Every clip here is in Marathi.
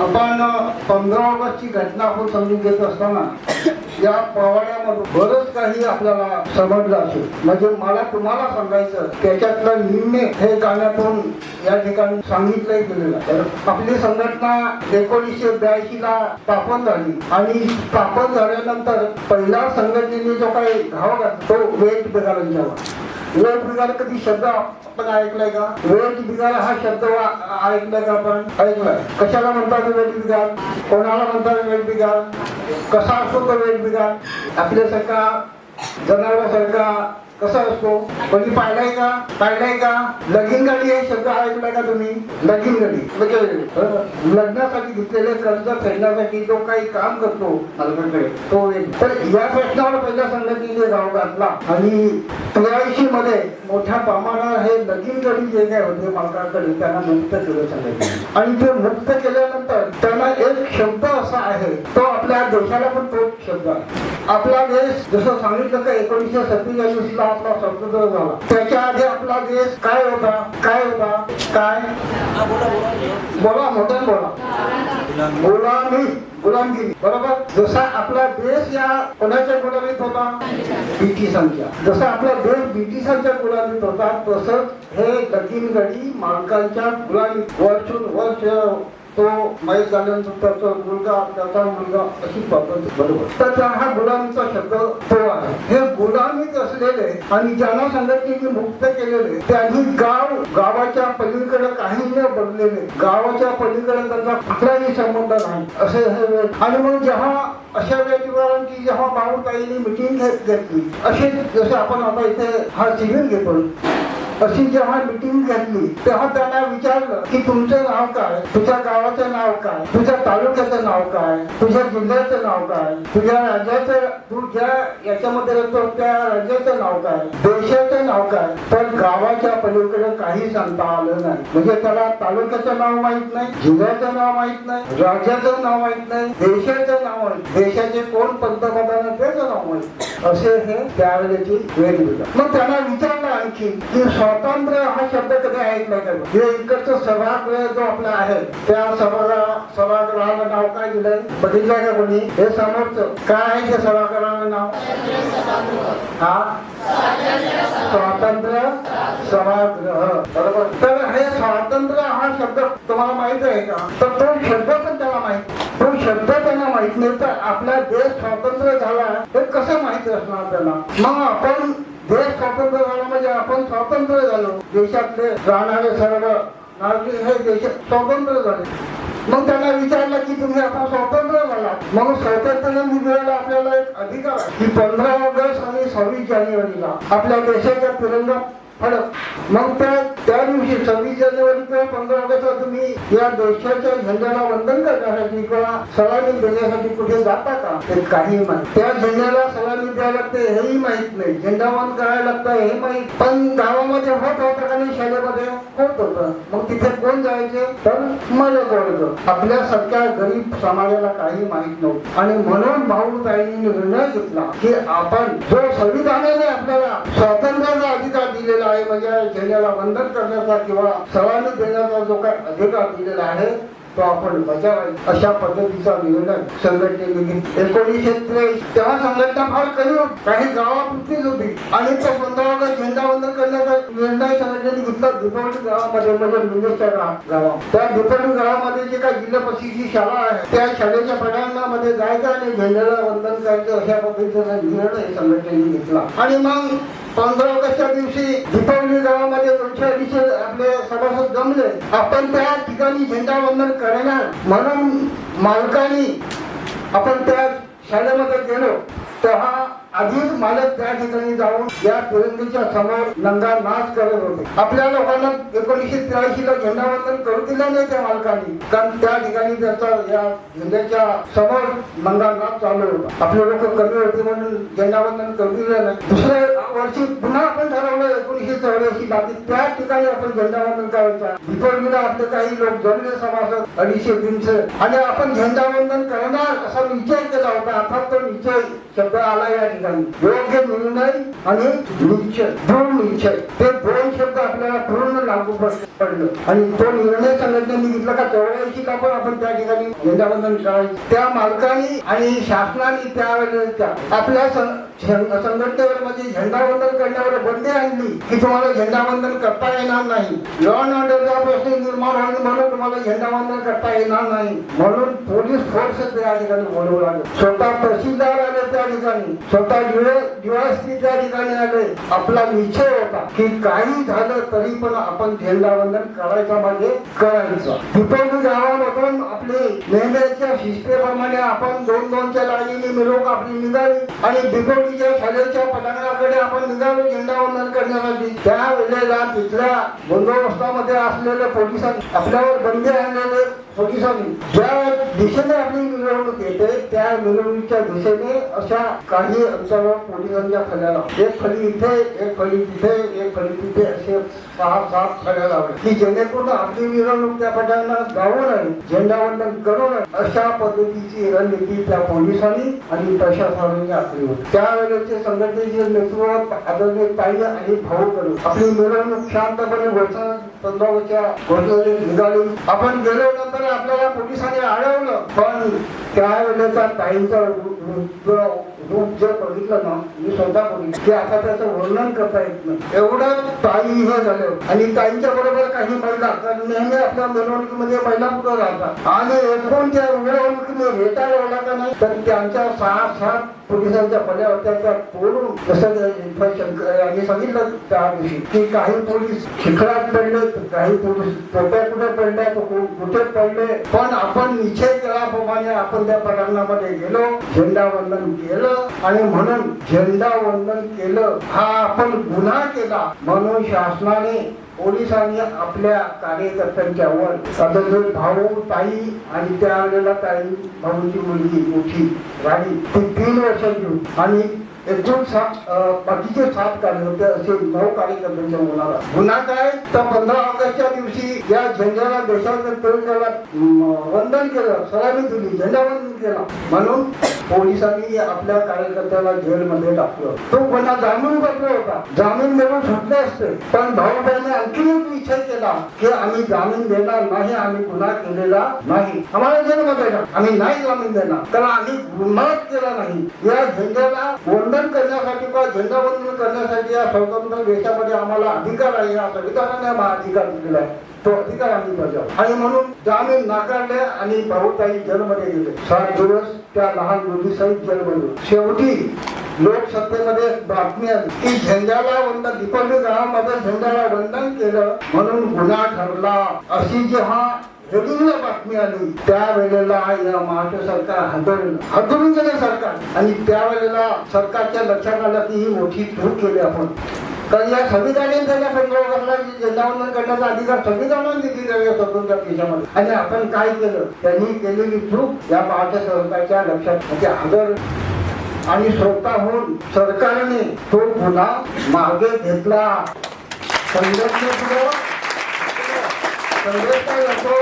आपण पंधरा ऑगस्टची घटना आपण समजून घेत असताना या पोवाड्यामधून बरंच काही आपल्याला समजलं असेल. म्हणजे मला तुम्हाला सांगायचं त्याच्यातलं निम्मे हे गाण्यातून या ठिकाणी सांगितलंही गेलेलं. तर आपली संघटना एकोणीसशे ब्याऐंशी ला स्थापन झाली आणि स्थापन झाल्यानंतर पहिला संघटनेने जो काही घाव घातला तो वेट बेगारांच्यावर वेळ बिगार कधी शब्द आपण ऐकलाय का? वेळ बिगार हा शब्द ऐकलाय का आपण? ऐकलाय. कशाला म्हणतात वेळ बिगार कोणाला म्हणतात वेळ बिगार कसा असतो तो वेळ बिगार आपल्यासारखा जनावरासारखा कसा असतो? कोणी पाहिलाय का? पाहिलाय का? लगीन गाडी हे शब्द ऐकलाय का तुम्ही? लगीन गाडी. लग्नासाठी घेतलेले कर्ज फेडण्यासाठी जो काही काम करतो मालकाकडे. तो एक तर या प्रश्नावर पहिल्या संघटनेने गाव घातला आणि त्र्याऐंशी मध्ये मोठ्या प्रमाणावर हे लगीन गडी जे काय होते मालकाकडे त्यांना मुक्त केलं संघटनेने आणि ते मुक्त केल्यानंतर त्यांना एक शब्द असा आहे तो देशाला पण तो शब्द आपला देश जसं सांगितलं का एकोणीसशे सत्तेचाळीस ला आपला स्वतंत्र झाला. त्याच्या आधी आपला देश काय होता? काय होता? काय? बोला मोठ्याने बोला. गुलामी गुलामगिरी. बरोबर? जसा आपला देश या कोणाच्या गुलामीत होता? ब्रिटिशांच्या जसा आपला देश ब्रिटिशांच्या गुलामीत होता तसंच हे लगीन गडी मालकांच्या गुलामीत वर्षून वर्ष तो माहीत झाल्यानंतर त्याचा मुलगा त्याचा मुलगा अशी पद्धत बरोबर. तर त्या हा गुडांचा शब्द तो आहे. हे गुडांनीच असलेले आणि ज्यांना संघटनेने मुक्त केलेले त्यांनी गाव गावाच्या पलीकडे काही न बनलेले गावाच्या पलीकडे त्यांचा कुठलाही संबंध नाही असे हे आणि मग जेव्हा अशा व्यक्तीवरांची जेव्हा भाऊताईने मिटिंग घेतली असे जसे आपण आता इथे हा शिबिर घेतो अशी जेव्हा मिटिंग घेतली तेव्हा त्यांना विचारलं की तुमचं नाव काय? तुझ्या गावाचं नाव काय? तुझ्या तालुक्याचं नाव काय? तुझ्या जिल्ह्याचं नाव काय? तुझ्या राज्याचं तू ज्या याच्यामध्ये राहतो त्या राज्याचं नाव काय? देशाचं नाव काय? तर गावाच्या पलीकडे काही सांगता आलं नाही. म्हणजे त्याला तालुक्याचं नाव माहीत नाही जिल्ह्याचं नाव माहीत नाही राज्याचं नाव माहीत नाही देशाचं नाव माहीत देशाचे कोण पंतप्रधान त्याचं नाव माहीत असे हे त्यावेळेची वेगवेगळं. मग त्यांना विचारलं आणखी की स्वातंत्र्य हा शब्द कधी ऐकलाय का हे इकडचं सभागृह जो आपला आहे त्या सभागृह सभागृहाला नाव काय दिलंय? बघितलंय का कोणी? हे समोरचं. काय आहे त्या सभागृहाला नाव? हा? स्वातंत्र्य सभागृह. बरोबर? तर हे स्वातंत्र्य हा शब्द तुम्हाला माहीत आहे का? तर तो शब्द पण त्याला माहीत. तो शब्द त्यांना माहीत नाही. तर आपला देश स्वातंत्र्य झाला हे कसं माहिती असणार त्याला? मग आपण स्वातंत्र्य झालं म्हणजे आपण स्वातंत्र्य झालो. देशातले राहणारे सर्व नागरिक हे देशात स्वतंत्र झाले. मग त्यांना विचारलं की तुम्ही आता स्वतंत्र झाला. मग स्वातंत्र्य मिळायला आपल्याला एक अधिकार आहे. की पंधरा ऑगस्ट आणि सव्वीस जानेवारीला आपल्या देशाचा तिरंगा फडक. मग त्या दिवशी सव्वीस जानेवारी किंवा पंधरा ऑगस्टला तुम्ही या देशाच्या झेंड्याला वंदन करण्यासाठी किंवा सलामी देण्यासाठी कुठे जाता का? ते काही माहिती. त्या झेंड्याला सलामी द्यायला लागते हेही माहीत नाही. झेंडावंदन करायला लागतं हे माहीत. पण गावामध्ये होत होतं का नाही? शाळेमध्ये होत होतं. मग तिथे कोण जायचे? तर मदत वर्ग आपल्यासारख्या गरीब समाजाला काही माहीत नव्हतं. आणि म्हणून भाऊताईंनी निर्णय घेतला की आपण जो संविधानाने आपल्याला स्वातंत्र्याचा अधिकार दिलेला आहे म्हणजे झेंड्याला वंदन करण्याचा किंवा सलामी आणि देण्याचा जो काय अधिकार दिलेला आहे तो आपण बजावायचा. अशा पद्धतीचा निवेदन संघटनेने घेतला एकोणीसशे त्रेचाळीस. तेव्हा संघटना फार कमी होती काही गावापुरतीच होती. आणि तो पंधरा ऑगस्ट झेंडा वंदन करण्याचा निर्णय संघटनेने घेतला. दुपारी गावामध्ये म्हणजे मुंबईच्या गाव- त्या दुपारी गावामध्ये जे काही जिल्हा परिषदेची शाळा आहे त्या शाळेच्या प्रांगणामध्ये जायचं आणि झेंड्याला वंदन करायचं अशा पद्धतीचा निर्णय संघटनेने घेतला. आणि मग पंधरा ऑगस्टच्या दिवशी दीपावली गावामध्ये दोनशे अडीचशे आपले आपण त्या ठिकाणी झेंडा वंदन करणार म्हणून मालकानी आपण त्या शाळेमध्ये गेलो तर हा आधीच मालक त्या ठिकाणी जाऊन या तिरंगीच्या समोर नंगा नाच करत होते. आपल्या लोकांना एकोणीसशे त्र्याऐंशी ला झेंडावंदन करू दिलं नाही त्या मालकांनी. कारण त्या ठिकाणी त्याचा या झेंड्याच्या समोर नंगा नाच चालू होता. आपले लोक कमी होते म्हणून झेंडावंदन करू दिलं नाही. दुसऱ्या वर्षी पुन्हा आपण ठरवलं एकोणीसशे चौऱ्याऐंशी ला त्या ठिकाणी आपण झेंडावंदन करायचा दीपावलीला आपले काही लोक जमले समाजात अडीचशे तीनशे आणि आपण झेंडावंदन करणार असा निश्चय केला होता अर्थात तो निश्चय शब्द आला या ठिकाणी योग्य निर्णय आणि निश्चय दृढ निश्चय ते दोन शब्द आपल्याला पूर्ण लागू पडलं आणि तो निर्णय संघटनेने घेतला का चौऱ्याऐंशी का पण आपण त्या ठिकाणी झेंडावंदन करायचं त्या मालकाने आणि शासनाने त्यावेळेस आपल्या संघटनेवर म्हणजे झेंडावंदन करण्यावर बंदी आणली की तुम्हाला झेंडावंदन करता येणार नाही लॉन ऑर्डरचा प्रश्न निर्माण होईल म्हणून तुम्हाला झेंडावंदन करता येणार नाही म्हणून पोलीस फोर्स त्या ठिकाणी बोलवू लागले स्वतः तहसीलदार आले त्या ठिकाणी स्वतः डीवायसपी त्या ठिकाणी आले. आपला निश्चय होता की काही झालं तरी पण आपण झेंडावंदन करायचा म्हणजे करायचं. पिपळी गावामधून आपले नेहमीच्या शिस्तेप्रमाणे आपण दोन दोनच्या लाईनीने मिरवणूक आपली निघाली आणि बिगोडीच्या शालेच्या पटांगणाकडे आपण निघालो झेंडावंदन करण्यासाठी. त्या वेळेला तिथल्या बंदोबस्तामध्ये असलेल्या पोलिसांनी आपल्यावर बंदी आणलेले पोलिसांनी ज्या दिशेने आपली मिरवणूक येते त्या मिरवणुकीच्या दिशेने अशा काही अंतरावर पोलिसांच्या फळ्याला एक फळी इथे एक फळी तिथे एक फळी तिथे असे सहा सात फळ्या लावल्या की जेणेकरून आपली मिरवणूक त्या फळ्यांना गावू नये झेंडावंदन करू नये अशा पद्धतीची रणनीती त्या पोलिसांनी आणि प्रशासनाने आखली होती. त्यावेळेचे संघटनेचे नेतृत्व आदरणीय ताई आणि भाऊ करू आपली मिरवणूक शांतपणे घोषणा चंद्रावरच्या घोषणेने निघाली. आपण गेलो नंतर आपल्याला पोलिसांनी अडवलं पण त्यावेळेचा ताईंचा रूप जर बघितलं ना मी स्वतः बघितलं की आता त्याचं वर्णन करता येत नाही. एवढं ताई हे झालं. आणि ताईंच्या बरोबर काही महिला तर नेहमी आपल्या मिरवणुकीमध्ये महिला पुढे राहतात. आणि एकूण त्या मिरवणुकीमध्ये भेटा एवढा का नाही? तर त्यांच्या सहा सात पोलिसांच्या पड्या होत्या त्या तोडून जसं ते शंकर यांनी सांगितलं त्या दिवशी की काही पोलीस शिखरात पडले काही पोलीस टोप्या कुठे पडले कुठे पडले. पण आपण निश्चय केल्याप्रमाणे आपण त्या प्रकरणामध्ये गेलो झेंडा वंदन केलं आणि म्हणून झेंडा वंदन केलं हा आपण गुन्हा केला. म्हणून शासनाने पोलिसांनी आपल्या कार्यकर्त्यांच्यावर सदस्य भाऊ ताई आणि त्यावेळेला ताई भाऊची मुलगी मोठी राणी ती तीन वर्षांची आणि एकदम सात अं, बाकीचे सात कार्यकर्ते असे नऊ कार्यकर्त्यांच्या मुलाला गुन्हा काय? तर पंधरा ऑगस्टच्या दिवशी या झेंड्याला देशाच्या तरुणाला वंदन केलं सलामी दिली झेंडावंदन केला. म्हणून पोलिसांनी आपल्या कार्यकर्त्याला जेलमध्ये टाकलं. तो पुन्हा जामीन बसला होता. जामीन मिळून सुटले असते. पण भाऊबाईने आणखी एक विचार केला की आम्ही जामीन देणार नाही आम्ही गुन्हा केलेला नाही. आम्हाला जेलमध्ये आम्ही नाही जामीन देणार. कारण आम्ही गुन्हाच केला नाही. या झेंड्याला बंधन करण्यासाठी किंवा झेंडावंदन करण्यासाठी या स्वतंत्र देशामध्ये आम्हाला अधिकार आहे या संविधानाने आम्हाला अधिकार दिलेला आहे. तो अधिकार आम्ही बजाव. आणि म्हणून जामीन नाकारले आणि भाऊताई जेलमध्ये गेले. सात दिवस त्या लहान मुलीसहित जेलमध्ये शेवटी लोकसत्तेमध्ये बातमी आली. की झेंड्याला वंदन दीपावली गावामध्ये झेंड्याला वंदन केलं म्हणून गुन्हा ठरला. अशी जेव्हा हेडिंगला बातमी आली त्यावेळेला या महाराष्ट्र सरकार हादरलं. हादरून गेलं सरकार. आणि त्यावेळेला सरकारच्या लक्षात आलं की ही मोठी चूक केली आपण. तर या संविधानाने त्याला पंधरा झेंडावंदन करण्याचा अधिकार संविधानाने दिलेला आहे स्वतंत्र देशामध्ये. आणि आपण काय केलं? त्यांनी केलेली चूक या महाराष्ट्र सरकारच्या लक्षात म्हणजे आदर आणि स्वतःहून सरकारने तो गुन्हा मागे घेतला. संघर्ष काय जातो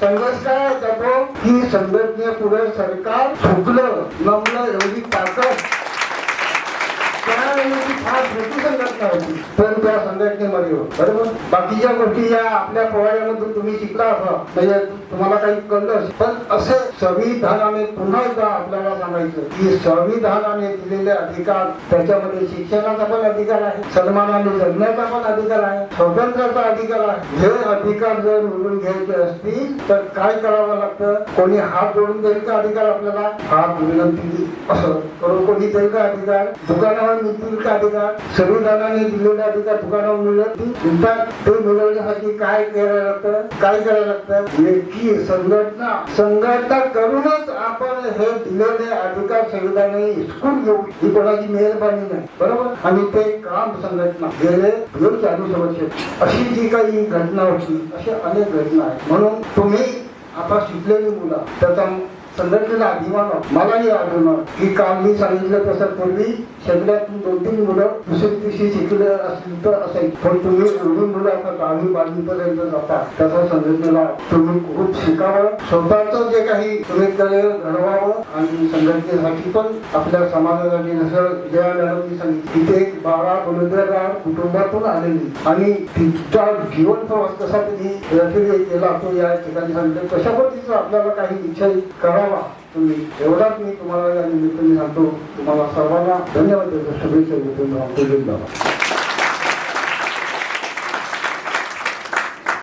संघर्ष काय जातो की संघटनेपुढे सरकार झुकलं नमलं एवढी ताकद. त्यावेळी फार मोठी संघटना होती पण त्या संघटनेमध्ये बरोबर? बाकीच्या गोष्टी या आपल्या पोवाड्यामधून तुम्ही शिकला असा. म्हणजे तुम्हाला काही कळलं पण असे संविधानाने पुन्हा एकदा आपल्याला सांगायचं की संविधानाने दिलेले अधिकार त्याच्यामध्ये शिक्षणाचा पण अधिकार आहे सन्मानाने जगण्याचा पण अधिकार आहे स्वातंत्र्याचा अधिकार आहे. हे अधिकार जर मिळून घ्यायचे असतील तर काय करावं लागतं? कोणी हात जोडून देईल का अधिकार आपल्याला? हात विनंती असं. करून कोणी देईल का अधिकार? दुकानावर मिळतील का अधिकार संविधानाने अधिकार दुकानावर मिळत इनफॅक्ट ते मिळवण्यासाठी काय करायला लागतं? काय करायला लागतं? एकी संघटना संघटना करूनच आपण हे दिलेले अधिकार संविधानाने हिसकून घेऊ. ही कोणाची मेहरबानी नाही. बरोबर? आणि ते काम संघटना. गेले दोन चालू वर्ष अशी जी काही घटना होती अशा अनेक घटना आहेत. म्हणून तुम्ही आता शिकलेली मुलं त्याचा संघटनेला अभिमान मलाही आढळणार. की काल मी सांगितलं तसं पूर्वी सगळ्यातून दोन तीन मुलं दुसरी दिवशी शिकले असतील तर असेल पण तुम्ही एवढी मुलं आता दहावी बारावी जाता. त्याचा संघटनेला तुम्ही खूप शिकावं. स्वतःच जे काही तुम्ही घडवावं आणि संघटनेसाठी पण आपल्या समाजासाठी जसं जया मॅडमनी सांगितलं तिथे एक बारा बलुतेदार कुटुंबातून आलेली. आणि तिचा जीवन प्रवास कसा त्यांनी केला तो या ठिकाणी सांगितलं कशा पद्धतीचं आपल्याला काही इच्छा करावा. तुम्ही एवढाच मी तुम्हाला या निमित्ताने सांगतो. तुम्हाला सर्वांना धन्यवाद देतो. शुभेच्छा देतो. धन्यवाद